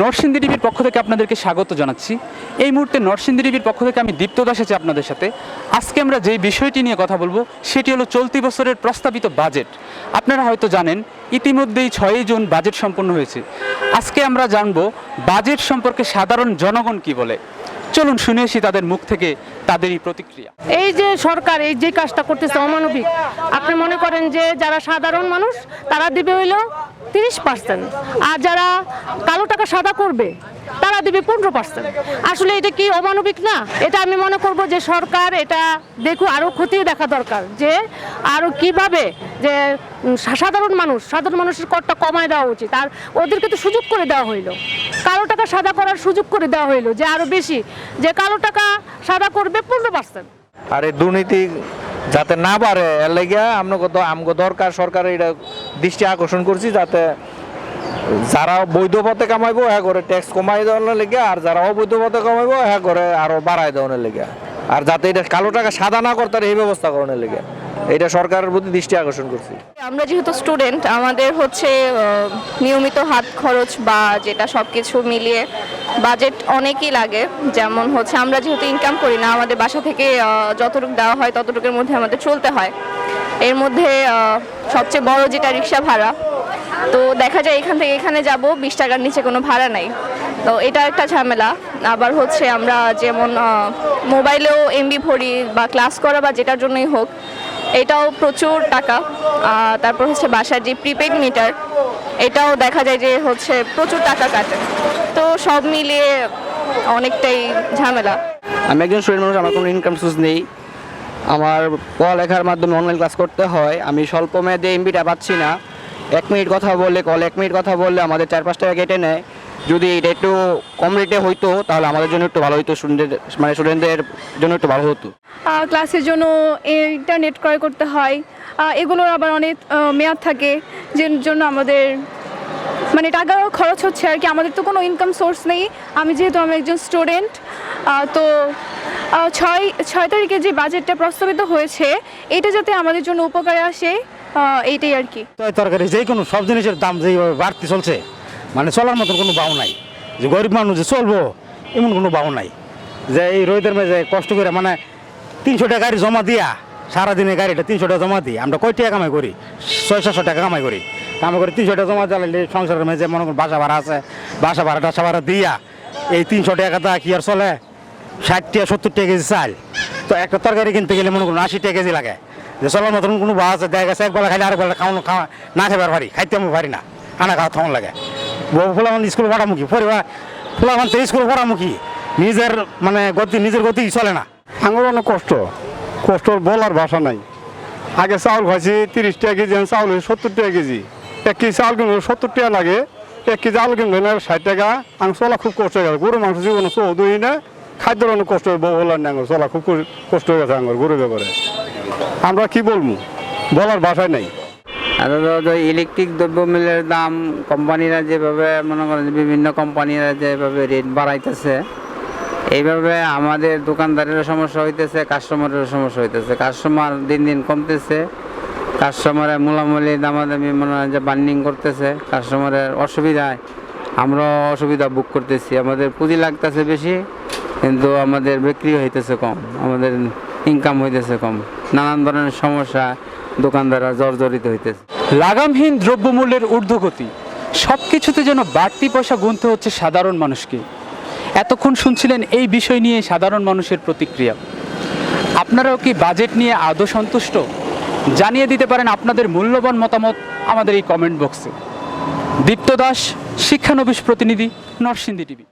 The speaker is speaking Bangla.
নরসিংদী টিভির পক্ষ থেকে আপনাদেরকে স্বাগত জানাচ্ছি। এই মুহূর্তে নরসিংদী টিভির পক্ষ থেকে আমি দীপ্ত দাস আছি আপনাদের সাথে। আজকে আমরা যেই বিষয়টি নিয়ে কথা বলব, সেটি হলো চলতি বছরের প্রস্তাবিত বাজেট। আপনারা হয়তো জানেন, ইতিমধ্যেই ছয়ই জুন বাজেট সম্পন্ন হয়েছে। আজকে আমরা জানব, বাজেট সম্পর্কে সাধারণ জনগণ কি বলে? চলুন শুনে আসি তাদের মুখ থেকে তাদেরই প্রতিক্রিয়া। এই যে সরকার, এই যে কাজটা করতেছে অমানবিক, আপনি মনে করেন যে যারা সাধারণ মানুষ, তারা দিবে হইল তিরিশ পার্সেন্ট। আর যারা কালো টাকা সাদা করবে দিবে পনেরো পার্সেন্ট আসলে এটা কি অমানবিক না? এটা আমি মনে করব যে সরকার এটা দেখু আরও খতিয়ে দেখা দরকার। যে আরও কীভাবে যে সাধারণ মানুষ, সাধারণ মানুষের করটা কমায় দেওয়া উচিত। আর ওদেরকে তো সুযোগ করে দেওয়া হইল। কালো টাকা সাদা করার সুযোগ করে দেওয়া হইল যে আরও বেশি। যে কালো টাকা সাদা করবে পনেরো পার্সেন্ট আর এই দুর্নীতি যাতে না বাড়ে, এর লেগে আমরা কত আমগো দরকার সরকার এটা দৃষ্টি আকর্ষণ করছি যাতে যারা বৈধ পথে কামাইবো হ্যাঁ করে ট্যাক্স কমাই দেওয়ার লেগে, আর যারা অবৈধ পথে কামাইবো হ্যাঁ করে আরও বাড়াই দেওয়ার লেগে। আর যাতে এটা কালো টাকা সাদা না করতে এই ব্যবস্থা করানোর লেগে। এটা সরকারের প্রতি দৃষ্টি আকর্ষণ করছি। আমরা যেহেতু স্টুডেন্ট আমাদের হচ্ছে নিয়মিত হাত খরচ বা যেটা সব কিছু মিলিয়ে বাজেট অনেকই লাগে। যেমন হচ্ছে, আমরা যেহেতু ইনকাম করি না, আমাদের বাসা থেকে যতটুকু দেওয়া হয়, ততটুকুর মধ্যে আমাদের চলতে হয়। এর মধ্যে সবচেয়ে বড় যেটা রিক্সা ভাড়া তো দেখা যায় এখান থেকে এখানে যাব, বিশ টাকার নিচে কোনো ভাড়া নাই। তো এটা একটা ঝামেলা। আবার হচ্ছে আমরা যেমন মোবাইলেও এমবি ভরি বা ক্লাস করা বা যেটার জন্যই হোক, এটাও প্রচুর টাকা। তারপর হচ্ছে বাসার যে প্রিপেড মিটার, এটাও দেখা যায় যে হচ্ছে প্রচুর টাকা কাটে। তো সব মিলিয়ে অনেকটাই ঝামেলা। আমি একজন স্টুডেন্ট মানুষ, আমার কোনো ইনকাম সোর্স নেই। আমার পড়ালেখার মাধ্যমে অনলাইন ক্লাস করতে হয়। আমি স্বল্প মেয়াদে এমবিটা পাচ্ছি না। এক মিনিট কথা বললে কল এক মিনিট কথা বললে আমাদের চার পাঁচ টাকা কেটে নেয়। যদি এটা একটু কম রেটে হইতো, তাহলে আমাদের জন্য একটু ভালো হতো স্টুডেন্টদের মানে স্টুডেন্টদের জন্য একটু ভালো হতো। ক্লাসের জন্য ইন্টারনেট ক্রয় করতে হয়। এগুলোর আবার অনেক মেয়াদ থাকে, যে জন্য আমাদের মানে টাকা খরচ হচ্ছে আর কি। আমাদের তো কোনো ইনকাম সোর্স নেই। আমি যেহেতু আমি একজন স্টুডেন্ট তো ছয় ছয় তারিখে যে বাজেটটা প্রস্তাবিত হয়েছে, এটা যাতে আমাদের জন্য উপকারে আসে। এইটাই আর কি। তরকারি, যে কোনো সব জিনিসের দাম যেভাবে বাড়তি চলছে মানে চলার মতন কোনো বাউ নাই। যে গরিব মানুষ যে চলবো, এমন কোনো বাউ নাই। যে এই রোদের মেঝে কষ্ট করে মানে তিনশো টাকা গাড়ি জমা দিয়া, সারাদিনে গাড়িটা তিনশো টাকা জমা দিই। আমরা কয় টাকা কামাই করি? ছয় সাতশো টাকা কামাই করি। কামাই করে তিনশো টাকা জমা দিলে সংসারের মেঝে মনে করুন বাসা ভাড়া আছে। বাসা ভাড়া, টাসা ভাড়া দিয়া এই তিনশো টাকা কি আর চলে? ষাট টাকা, সত্তর টাকা কেজি চাল। তো একটা তরকারি কিনতে গেলে মনে করুন আশি টাকা কেজি লাগে। যে চলার মতন কোনো বাস আছে, দেখা গেছে একবেলা খাইলে আরেকবেলা খাওয়ানো, খাওয়া, না খাবার পারি, খাইতে আমি পারি না। খানা খাওয়া থামন লাগে। ফুলামান স্কুল পড়ামুখী, পরিবার ফুলামান তো স্কুল পড়ামুখী। নিজের মানে গতি, নিজের গতি চলে না। আঙুর অনেক কষ্ট। কষ্ট বলার ভাষা নাই। আগে চাউল খাইছি, তিরিশ টাকা কেজি চাউল সত্তর টাকা কেজি। এক কেজি চাউল কিনলে সত্তর টাকা লাগে। এক কেজি আলু কিনলে ষাট টাকা। আঙ চলা খুব কষ্ট হয়ে গেছে। গরু, মাংস, জীবনে চৌধুরী না। খাদ্যের অনেক কষ্ট হয়ে বলার না আঙুর চলা খুব কষ্ট হয়ে গেছে আঙুর গরু ব্যাপারে। আমরা কি বলব? বলার ভাষায় নাই। ইলেকট্রিক দ্রব্যমূল্যের দাম কোম্পানিরা যেভাবে, মনে করেন বিভিন্ন কোম্পানিরা যেভাবে রেট বাড়াইতেছে, এইভাবে আমাদের দোকানদারেরও সমস্যা হইতেছে কাস্টমারেরও সমস্যা হইতেছে। কাস্টমার দিন দিন কমতেছে কাস্টমারের মূলামূলি দামাদামি, মনে হয় যে বার্নিং করতেছে কাস্টমারের অসুবিধায় আমরা অসুবিধা বুক করতেছি। আমাদের পুঁজি লাগতেছে বেশি, কিন্তু আমাদের বিক্রি হইতেছে কম, আমাদের ইনকাম হইতেছে কম। নানান ধরনের সমস্যা দোকানদাররা জর্জরিত হইতেছে। লাগামহীন দ্রব্যমূল্যের ঊর্ধ্বগতি সব কিছুতে যেন বাড়তি পয়সা গুনতে হচ্ছে সাধারণ মানুষকে। এতক্ষণ শুনছিলেন এই বিষয় নিয়ে সাধারণ মানুষের প্রতিক্রিয়া। আপনারাও কি বাজেট নিয়ে আদৌ সন্তুষ্ট? জানিয়ে দিতে পারেন আপনাদের মূল্যবান মতামত আমাদের এই কমেন্ট বক্সে। দীপ্ত দাস, শিক্ষানবিশ প্রতিনিধি, নরসিংদী টিভি।